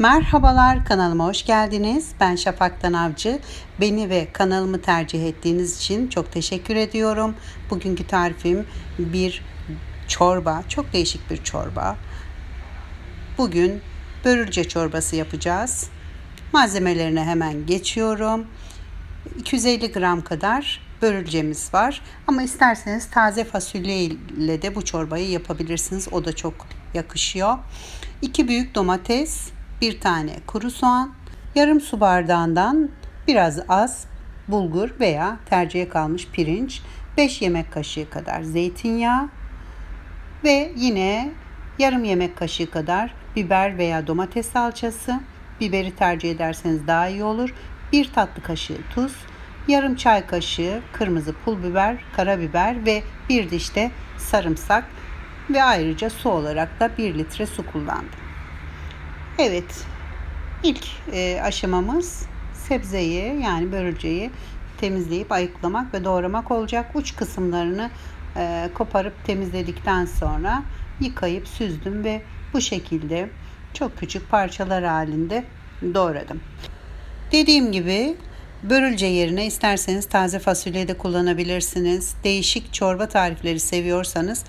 Merhabalar kanalıma hoş geldiniz. Ben Şafaktan Avcı. Beni ve kanalımı tercih ettiğiniz için çok teşekkür ediyorum. Bugünkü tarifim bir çorba. Çok değişik bir çorba. Bugün börülce çorbası yapacağız. Malzemelerine hemen geçiyorum. 250 gram kadar börülcemiz var. Ama isterseniz taze fasulye ile de bu çorbayı yapabilirsiniz. O da çok yakışıyor. 2 büyük domates, bir tane kuru soğan, yarım su bardağından biraz az bulgur veya tercihe kalmış pirinç, 5 yemek kaşığı kadar zeytinyağı ve yine yarım yemek kaşığı kadar biber veya domates salçası. Biberi tercih ederseniz daha iyi olur. 1 tatlı kaşığı tuz, yarım çay kaşığı kırmızı pul biber, karabiber ve bir diş de sarımsak ve ayrıca su olarak da 1 litre su kullandım. Evet, ilk e, aşamamız sebzeyi yani börülceyi temizleyip ayıklamak ve doğramak olacak. Uç kısımlarını e, koparıp temizledikten sonra yıkayıp süzdüm ve bu şekilde çok küçük parçalar halinde doğradım. Dediğim gibi börülce yerine isterseniz taze fasulye de kullanabilirsiniz. Değişik çorba tarifleri seviyorsanız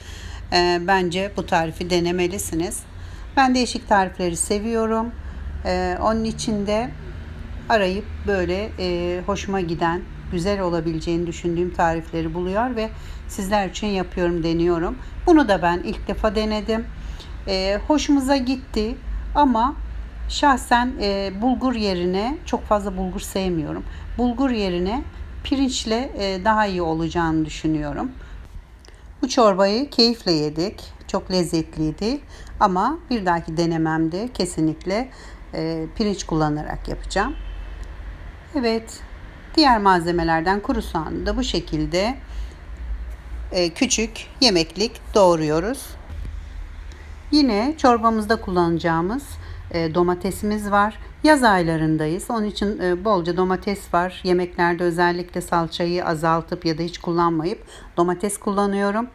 e, bence bu tarifi denemelisiniz. Ben değişik tarifleri seviyorum. E, onun için de arayıp böyle e, hoşuma giden, güzel olabileceğini düşündüğüm tarifleri buluyor ve sizler için yapıyorum, deniyorum. Bunu da ben ilk defa denedim. E, hoşumuza gitti ama şahsen e, bulgur yerine çok fazla bulgur sevmiyorum. Bulgur yerine pirinçle e, daha iyi olacağını düşünüyorum. Bu çorbayı keyifle yedik. Çok lezzetliydi. Ama bir dahaki denememde kesinlikle e, pirinç kullanarak yapacağım. Evet. Diğer malzemelerden kuru soğanı da bu şekilde e, küçük yemeklik doğruyoruz. Yine çorbamızda kullanacağımız e, domatesimiz var. Yaz aylarındayız. Onun için e, bolca domates var. Yemeklerde özellikle salçayı azaltıp ya da hiç kullanmayıp domates kullanıyorum.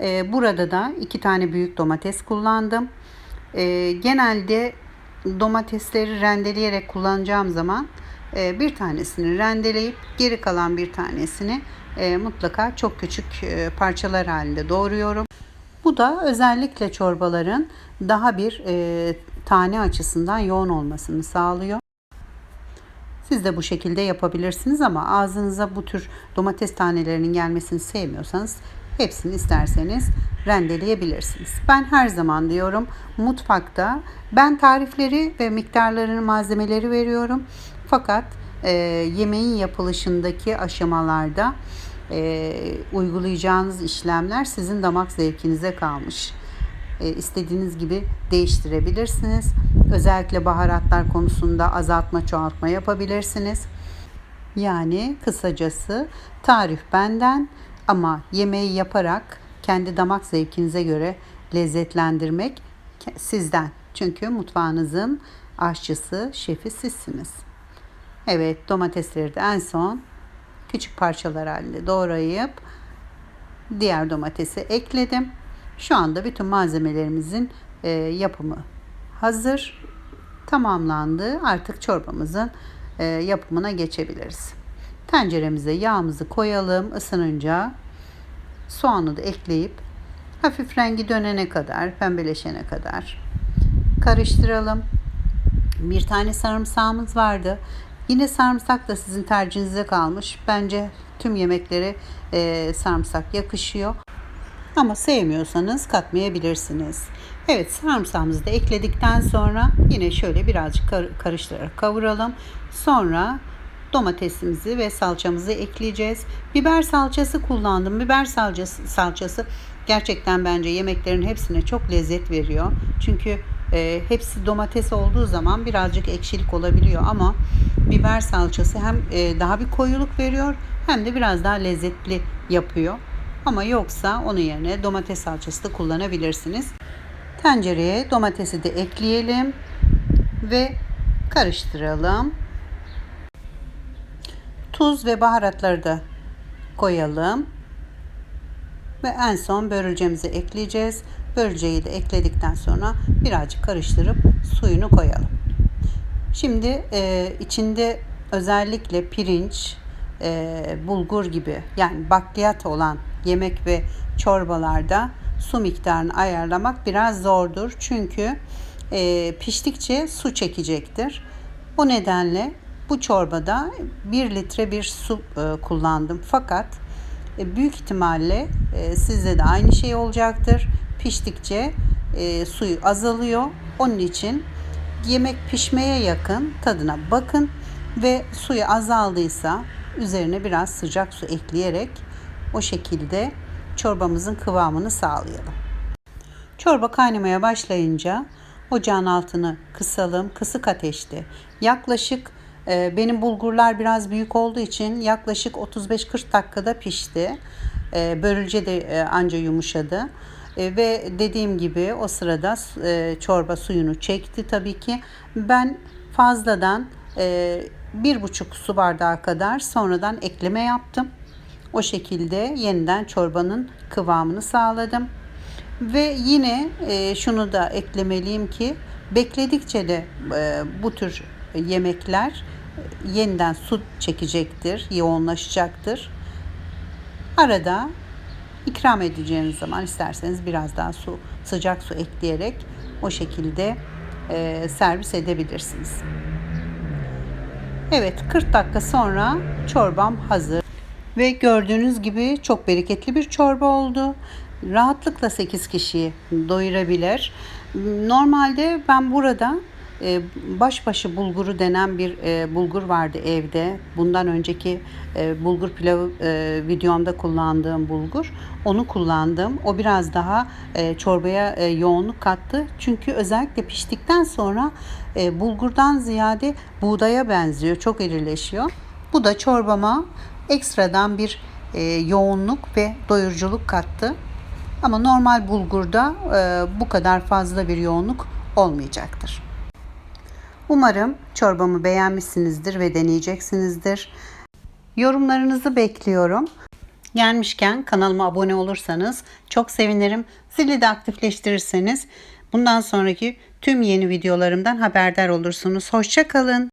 E, burada da iki tane büyük domates kullandım. Genelde domatesleri rendeleyerek kullanacağım zaman bir tanesini rendeleyip geri kalan bir tanesini mutlaka çok küçük parçalar halinde doğruyorum. Bu da özellikle çorbaların daha bir tane açısından yoğun olmasını sağlıyor. Siz de bu şekilde yapabilirsiniz ama ağzınıza bu tür domates tanelerinin gelmesini sevmiyorsanız hepsini isterseniz rendeleyebilirsiniz. Ben her zaman diyorum mutfakta ben tarifleri ve miktarlarını malzemeleri veriyorum. Fakat e, yemeğin yapılışındaki aşamalarda e, uygulayacağınız işlemler sizin damak zevkinize kalmış e, istediğiniz gibi değiştirebilirsiniz. Özellikle baharatlar konusunda azaltma çoğaltma yapabilirsiniz. Yani kısacası tarif benden ama yemeği yaparak kendi damak zevkinize göre lezzetlendirmek sizden. Çünkü mutfağınızın aşçısı, şefi sizsiniz. Evet domatesleri de en son küçük parçalar halinde doğrayıp diğer domatesi ekledim. Şu anda bütün malzemelerimizin e, yapımı hazır. Tamamlandı. Artık çorbamızın e, yapımına geçebiliriz. Tenceremize yağımızı koyalım. Isınınca soğanı da ekleyip hafif rengi dönene kadar, pembeleşene kadar karıştıralım. Bir tane sarımsağımız vardı. Yine sarımsak da sizin tercihinize kalmış. Bence tüm yemeklere e, sarımsak yakışıyor. Ama sevmiyorsanız katmayabilirsiniz. Evet sarımsağımızı da ekledikten sonra yine şöyle birazcık karıştırarak kavuralım. Sonra domatesimizi ve salçamızı ekleyeceğiz. Biber salçası kullandım. Biber salçası, salçası gerçekten bence yemeklerin hepsine çok lezzet veriyor. Çünkü e, hepsi domates olduğu zaman birazcık ekşilik olabiliyor ama biber salçası hem e, daha bir koyuluk veriyor hem de biraz daha lezzetli yapıyor. Ama yoksa onun yerine domates salçası da kullanabilirsiniz. Tencereye domatesi de ekleyelim ve karıştıralım. Tuz ve baharatları da koyalım. Ve en son börülcemizi ekleyeceğiz. Börülceyi de ekledikten sonra birazcık karıştırıp suyunu koyalım. Şimdi e, içinde özellikle pirinç, e, bulgur gibi yani bakliyat olan yemek ve çorbalarda su miktarını ayarlamak biraz zordur. Çünkü e, piştikçe su çekecektir. Bu nedenle bu çorbada 1 litre bir su e, kullandım. Fakat e, büyük ihtimalle e, sizde de aynı şey olacaktır. Piştikçe e, suyu azalıyor. Onun için yemek pişmeye yakın tadına bakın ve suyu azaldıysa üzerine biraz sıcak su ekleyerek o şekilde çorbamızın kıvamını sağlayalım. Çorba kaynamaya başlayınca ocağın altını kısalım, kısık ateşte. Yaklaşık e, benim bulgurlar biraz büyük olduğu için yaklaşık 35-40 dakikada pişti. E, börülce de e, anca yumuşadı. E, ve dediğim gibi o sırada e, çorba suyunu çekti tabii ki. Ben fazladan e, bir buçuk su bardağı kadar sonradan ekleme yaptım. O şekilde yeniden çorbanın kıvamını sağladım. Ve yine e, şunu da eklemeliyim ki bekledikçe de e, bu tür yemekler yeniden su çekecektir, yoğunlaşacaktır. Arada ikram edeceğiniz zaman isterseniz biraz daha su, sıcak su ekleyerek o şekilde e, servis edebilirsiniz. Evet 40 dakika sonra çorbam hazır. Ve gördüğünüz gibi çok bereketli bir çorba oldu. Rahatlıkla 8 kişiyi doyurabilir. Normalde ben burada e, başbaşı bulguru denen bir e, bulgur vardı evde. Bundan önceki e, bulgur pilavı videomda kullandığım bulgur. Onu kullandım. O biraz daha çorbaya yoğunluk kattı. Çünkü özellikle piştikten sonra bulgurdan ziyade buğdaya benziyor. Çok irileşiyor. Bu da çorbama ekstradan bir e, yoğunluk ve doyuruculuk kattı. Ama normal bulgurda e, bu kadar fazla bir yoğunluk olmayacaktır. Umarım çorbamı beğenmişsinizdir ve deneyeceksinizdir. Yorumlarınızı bekliyorum. Gelmişken kanalıma abone olursanız çok sevinirim. Zili de aktifleştirirseniz bundan sonraki tüm yeni videolarımdan haberdar olursunuz. Hoşçakalın.